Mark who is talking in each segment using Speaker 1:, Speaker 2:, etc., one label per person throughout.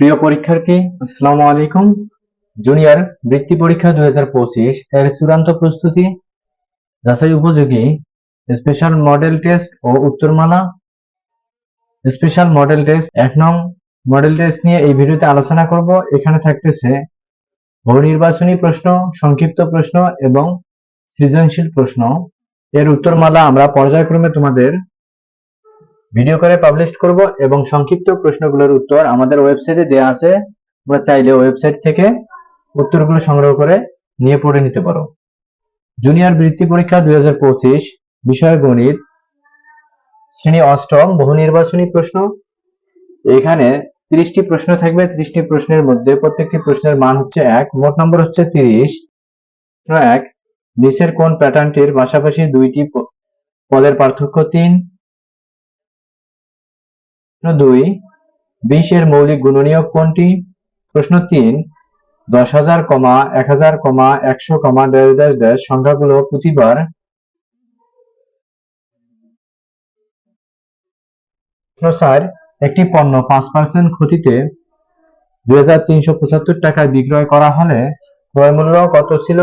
Speaker 1: প্রিয় পরীক্ষার্থী, আসসালামু আলাইকুম। জুনিয়র বৃত্তি পরীক্ষা দুই হাজার পঁচিশ এর চূড়ান্ত প্রস্তুতি যাচাই উপযোগী। স্পেশাল মডেল টেস্ট ও উত্তরমালা। স্পেশাল মডেল টেস্ট এক নং মডেল টেস্ট নিয়ে এই ভিডিওতে আলোচনা করব। এখানে থাকতেছে বহু নির্বাচনী প্রশ্ন, সংক্ষিপ্ত প্রশ্ন এবং সৃজনশীল প্রশ্ন। এর উত্তরমালা আমরা পর্যায়ক্রমে তোমাদের ভিডিও করে পাবলিশ করব এবং সংক্ষিপ্ত প্রশ্নগুলোর উত্তর আমাদের ওয়েবসাইটে দেওয়া আছে। তোমরা চাইলে ওয়েবসাইট থেকে উত্তরগুলো সংগ্রহ করে নিয়ে পড়ে নিতে পারো। জুনিয়র বৃত্তি পরীক্ষা দুই হাজার পঁচিশ, বিষয় গণিত, শ্রেণি অষ্টম, বহু নির্বাচনী প্রশ্ন। এখানে ত্রিশটি প্রশ্ন থাকবে, ত্রিশটি প্রশ্নের মধ্যে প্রত্যেকটি প্রশ্নের মান হচ্ছে এক, মোট নম্বর হচ্ছে তিরিশ। এক, নিচের কোন প্যাটার্নটির পাশাপাশি দুইটি পদের পার্থক্য তিন দুই বিশ এর মৌলিক গুণনীয়ক কোনটি? প্রশ্ন তিন, দশ হাজার কমা এক হাজার কমা একশো কমা ড্যাশ ড্যাশ ড্যাশ সংখ্যাগুলো প্রতিবার। প্রশ্ন চার, একটি পণ্য পাঁচ পার্সেন্ট ক্ষতিতে দুই হাজার তিনশো পঁচাত্তর টাকায় বিক্রয় করা হলে ক্রয় মূল্য কত ছিল?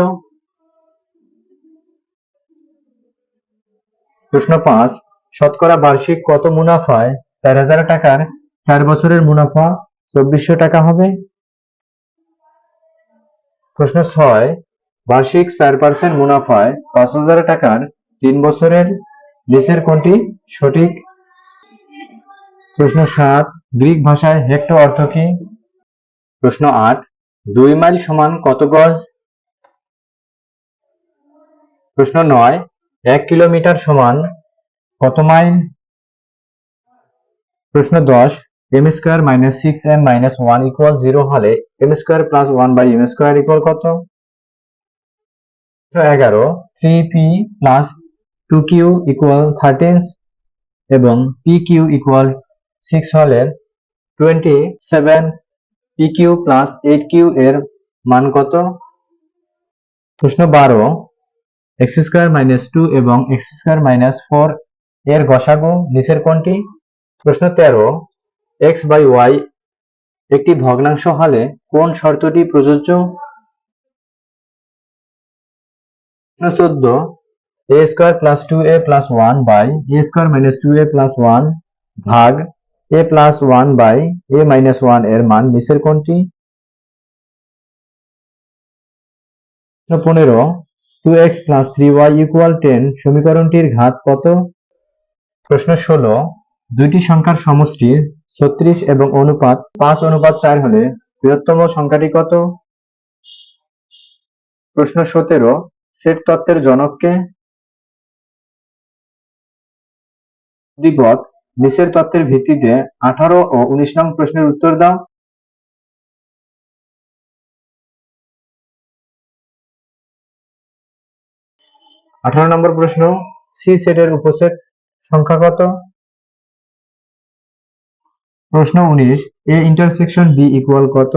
Speaker 1: প্রশ্ন পাঁচ, শতকরা বার্ষিক কত মুনাফায় চার হাজার টাকার চার বছরের মুনাফা চব্বিশশো টাকা হবে। প্রশ্ন ছয়, বার্ষিক চার পার্সেন্ট মুনাফায় পাঁচ হাজার টাকার তিন বছরের নিচের কোনটি সঠিক? প্রশ্ন সাত, গ্রিক ভাষায় হেক্টো অর্থ কি? প্রশ্ন আট, দুই মাইল সমান কত গজ? প্রশ্ন নয়, এক কিলোমিটার সমান কত মাইল? প্রশ্ন দশ M square minus six M minus one equal zero হলে M square plus one by M square equal কত? এগারো three P plus two Q equal thirteen এবং পি কিউ ইকুয়াল সিক্স হলে twenty seven P plus eight Q এর মান কত? প্রশ্ন বারো এক্স স্কোয়ার মাইনাস টু এবং এক্স স্কোয়ার মাইনাস ফোর এর গসাগু নিচের কোনটি? প্রশ্ন তেরো এক্স বাই ওয়াই একটি ভগ্নাংশ হলে কোন শর্তটি প্রযোজ্য? চোদ্দ A square plus two A plus one by A square minus two A plus one ভাগ A plus one by A minus ওয়ানের মান নিচের কোনটি? পনেরো two X plus three Y equal ten সমীকরণটির ঘাত কত? প্রশ্ন ষোলো দুইটি সংখ্যার সমষ্টি ছত্রিশ এবং অনুপাত পাঁচ অনুপাত চার হলে বৃহত্তম সংখ্যাটি কত? প্রশ্ন সতেরো, সেট তত্ত্বের জনককে দিগত নিচের তত্ত্বের ভিত্তিতে আঠারো ও উনিশ নং প্রশ্নের উত্তর দাও। আঠারো নম্বর প্রশ্ন, সি সেটের উপসেট সংখ্যা কত? প্রশ্ন উনিশ এ ইন্টারসেকশন বি ইকুয়াল কত?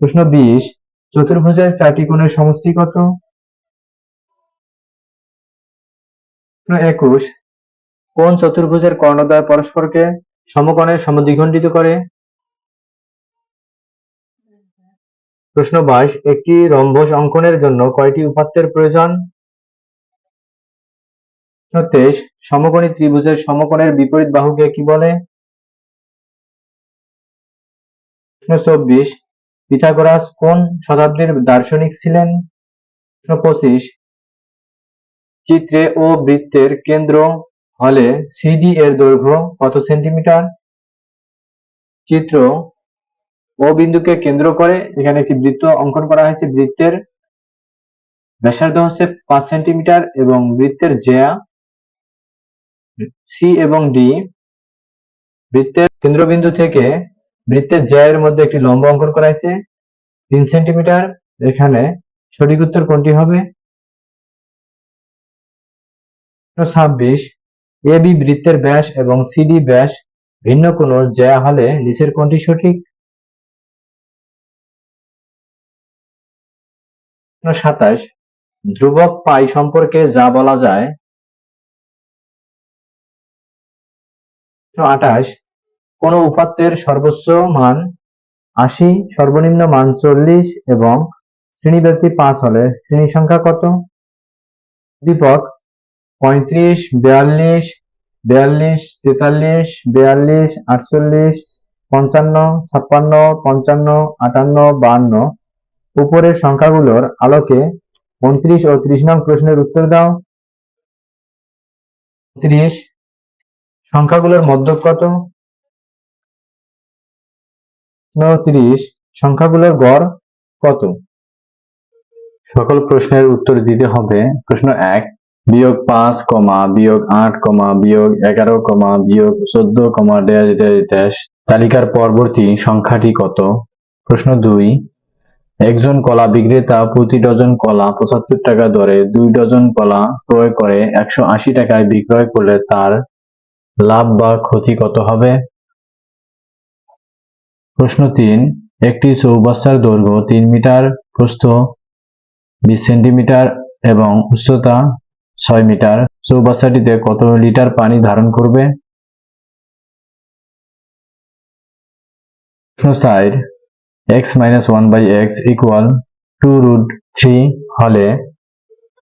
Speaker 1: প্রশ্ন বিশ, চতুর্ভুজের চারটি কোণের সমষ্টি কত? একুশ, কোন চতুর্ভুজের কর্ণদ্বয় পরস্পরকে সমকোণে সমদ্বিখণ্ডিত করে? প্রশ্ন বাইশ, একটি রম্বস অঙ্কনের জন্য কয়টি উপাত্তের প্রয়োজন? তেইশ, সমকোণী ত্রিভুজের সমকোণের বিপরীত বাহুকে কি বলে? প্রশ্ন চব্বিশ পিথাগোরাস কোন শতাব্দীর দার্শনিক ছিলেন? প্রশ্ন পঁচিশ চিত্রে ও বৃত্তের কেন্দ্র হলে সিডি এর দৈর্ঘ্য কত সেন্টিমিটার? চিত্র ও বিন্দুকে কেন্দ্র করে এখানে একটি বৃত্ত অঙ্কন করা হয়েছে। বৃত্তের ব্যাসার্ধ হচ্ছে পাঁচ সেন্টিমিটার এবং বৃত্তের জেয়া সি এবং ডি বৃত্তের কেন্দ্রবিন্দু থেকে বৃত্তের জয়ের মধ্যে একটি লম্ব অঙ্কন করা হয়েছে। তিন সেন্টিমিটার। এখানে সঠিক উত্তর কোনটি হবে? ছাব্বিশ। এ, বি বৃত্তের ব্যাস এবং সিডি ব্যাস ভিন্ন কোন জ্যা হলে নিচের কোনটি সঠিক? সাতাশ। ধ্রুবক পাই সম্পর্কে যা বলা যায়? আঠাশ। কোন উপাত্তের সর্বোচ্চ মান আশি, সর্বনিম্ন মান চল্লিশ এবং শ্রেণীব্যাপ্তি পাঁচ হলে শ্রেণি সংখ্যা কত? দীপক পঁয়ত্রিশ, বিয়াল্লিশ বিয়াল্লিশ, তেতাল্লিশ, বিয়াল্লিশ, আটচল্লিশ, পঞ্চান্ন, ছাপ্পান্ন, পঞ্চান্ন, আটান্ন, বাহান্ন। উপরের সংখ্যাগুলোর আলোকে উনত্রিশ ও ত্রিশ নং প্রশ্নের উত্তর দাও। ত্রিশ সংখ্যাগুলোর মধ্যক কত? ত্রিশ সংখ্যাগুলোর গড় কত? সকল প্রশ্নের উত্তর দিতে হবে। প্রশ্ন এক, বিয়োগ পাঁচ কমা, বিয়োগ আট কমা, বিয়োগ এগারো কমা, বিয়োগ চোদ্দ কমা, ড্যাশ ড্যাশ ড্যাশ। তালিকার পরবর্তী সংখ্যাটি কত? প্রশ্ন দুই, একজন কলা বিক্রেতা প্রতি ডজন কলা পঁচাত্তর টাকা দরে দুই ডজন কলা ক্রয় করে একশো আশি টাকায় বিক্রয় করলে তার লাভ বা ক্ষতি কত হবে? প্রশ্ন তিন, একটি চৌবাচ্চার দৈর্ঘ্য তিন মিটার, প্রস্থ বিশ সেন্টিমিটার এবং উচ্চতা ছয় মিটার। চৌবাচ্চাটিতে কত লিটার পানি ধারণ করবে? প্রশ্ন চার X minus one by X equal two root three হলে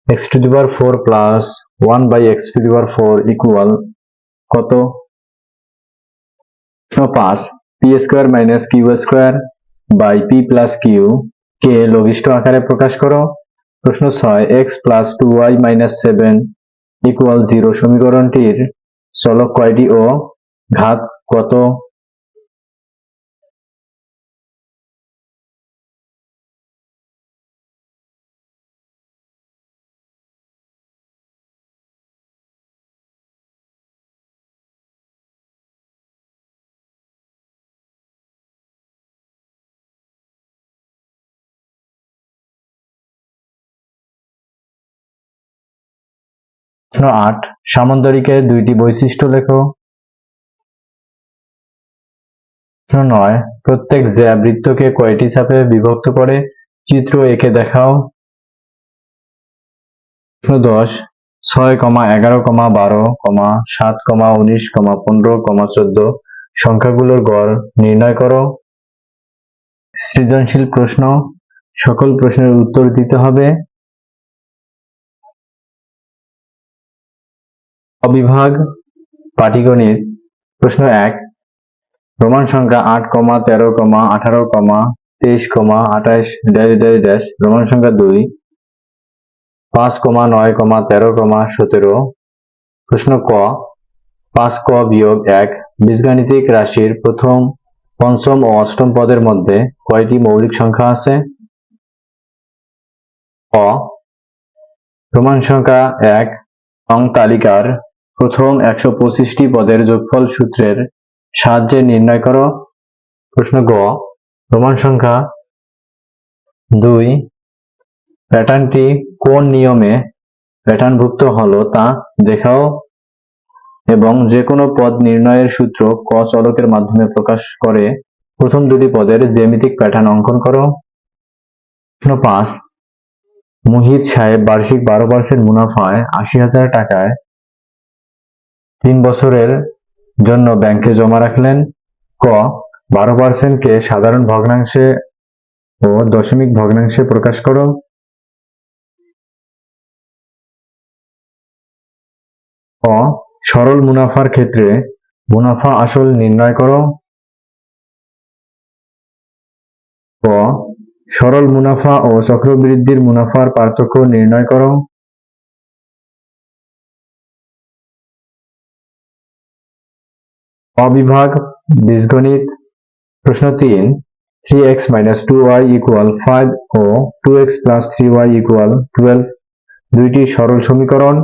Speaker 1: X to the four plus one by X to the four equal কত? প্রশ্ন পাঁচ P square minus Q square by P plus Q কে লঘিষ্ঠ আকারে প্রকাশ করো। প্রশ্ন ছয় X plus two Y minus seven equal zero সমীকরণটির চলক কয়টি ও ঘাত কত? প্রশ্ন আট, সামন্তরিকের দুইটি বৈশিষ্ট্য লেখো। প্রশ্ন নয়, প্রত্যেক জ্যা বৃত্তকে কয়টি চাপে বিভক্ত করে, চিত্র এঁকে দেখাও। প্রশ্ন দশ, ছয় কমা এগারো কমা বারো কমা সাত কমা উনিশ কমা পনেরো কমা চোদ্দ সংখ্যাগুলোর গড় নির্ণয় করো। সৃজনশীল প্রশ্ন, সকল প্রশ্নের উত্তর দিতে হবে। অবিভাগ পাটিগণিত প্রশ্ন এক, রোমান সংখ্যা আট কমা তেরো কমা আঠারো কমা তেইশ কমা আঠাইশ ড্যাশ ড্যাশ ড্যাশ, রোমান সংখ্যা দুই, পাঁচ কমা নয় কমা তেরো কমা সতেরো। প্রশ্ন ক, পাঁচ ক বিয়োগ এক, বীজগাণিতিক রাশির প্রথম, পঞ্চম ও অষ্টম পদের মধ্যে কয়টি মৌলিক সংখ্যা আছে? ক রোমান সংখ্যা এক, অং তালিকার প্রথম একশো পঁচিশটি পদের যোগফল সূত্রের সাহায্যে নির্ণয় করো। প্রশ্ন গ রোমান সংখ্যা দুই। প্যাটার্নটি কোন নিয়মে প্যাটার্নভুক্ত হলো তা দেখাও এবং যে কোনো পদ নির্ণয়ের সূত্র ক চলকের মাধ্যমে প্রকাশ করে প্রথম দুটি পদের জ্যামিতিক প্যাটার্ন অঙ্কন করো। প্রশ্ন পাঁচ, মুহিত সাহেব বার্ষিক বারো পার্সেন্ট মুনাফায় আশি হাজার টাকায় তিন বছরের জন্য ব্যাংকে জমা রাখলেন। ক, বারো পার্সেন্টকে সাধারণ ভগ্নাংশে ও দশমিক ভগ্নাংশে প্রকাশ করো। ক সরল মুনাফার ক্ষেত্রে মুনাফা আসল নির্ণয় করো। ক, সরল মুনাফা ও চক্রবৃদ্ধির মুনাফার পার্থক্য নির্ণয় করো। অবিভাগ বীজগণিত প্রশ্ন তিন three X minus two Y equal five ও two X plus three Y equal twelve দুইটি সরল সমীকরণ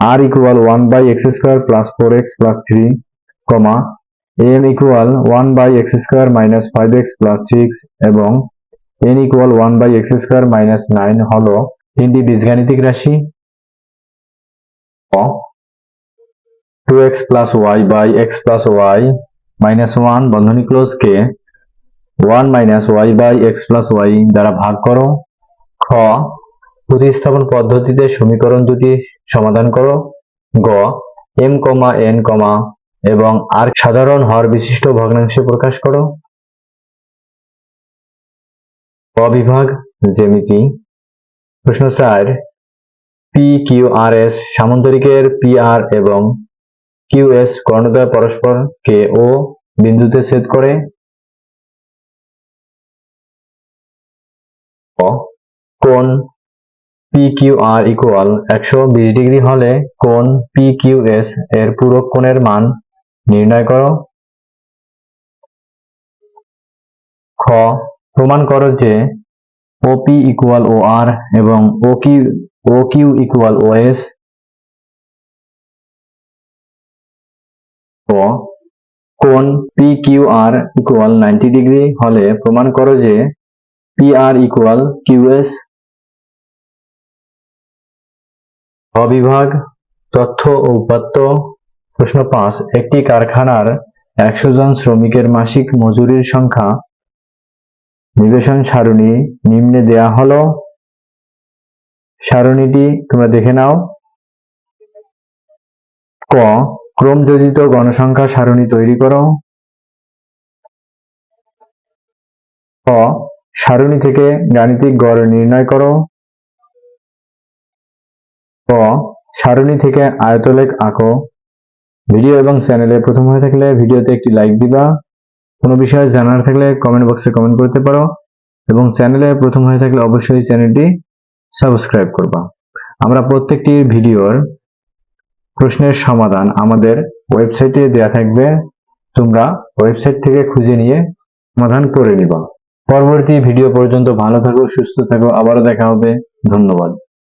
Speaker 1: R equal one by X square plus four X plus three comma M equal one by X square minus five X plus six এবং N equal one by X square minus nine হল তিনটি বীজগাণিতিক রাশি। Two X plus Y by X plus Y minus one বন্ধনী close K one minus Y by X plus Y দ্বারা ভাগ করো। খ, প্রতিস্থাপন পদ্ধতিতে সমীকরণ দুটি সমাধান করো। গ এম কমা এবং আর সাধারণ হর বিশিষ্ট ভগ্নাংশে প্রকাশ করো। ক বিভাগ জ্যামিতি। প্রশ্ন চার পি কিউ আর এস সামান্তরিকের পি আর এবং কিউ এস কর্ণদ্বয় পরস্পর কে ও বিন্দুতে ছেদ করে ক কোণ পি কিউ আর ইকুয়াল একশো বিশ ডিগ্রি হলে কোন পি কিউ এস এর পূরক কোণের মান নির্ণয় করো। খ, প্রমাণ করো যে ওপি ইকুয়াল ও আর এবং O Q O Q equal O S ক কোণ P Q R equal ninety degree হলে প্রমাণ করো যে P R equal Q S অবিভাগ তথ্য ও উপাত্ত প্রশ্ন পাঁচ, একটি কারখানার একশো জন শ্রমিকের মাসিক মজুরির সংখ্যা। নিবেশন সারণী নিম্নে দেয়া হলো। সারণীটি তোমরা দেখে নাও। ক ক্রমযোজিত গণসংখ্যা সারণী তৈরি করো। ক, সারণী থেকে গাণিতিক গড় নির্ণয় করো। ক, সারণী থেকে আয়তলেখ আঁকো। ভিডিও এবং চ্যানেলে প্রথম হয়ে থাকলে ভিডিওতে একটি লাইক দিবা। কোনো বিষয়ে জানার থাকলে কমেন্ট বক্সে কমেন্ট করতে পারো এবং চ্যানেলে প্রথম হয়ে থাকলে অবশ্যই চ্যানেলটি সাবস্ক্রাইব করবা। আমরা প্রত্যেকটি ভিডিওর প্রশ্নের সমাধান আমাদের ওয়েবসাইটে দেয়া থাকবে। তোমরা ওয়েবসাইট থেকে খুঁজে নিয়ে সমাধান করে নিবা। পরবর্তী ভিডিও পর্যন্ত ভালো থাকো, সুস্থ থাকো। আবারও দেখা হবে। ধন্যবাদ।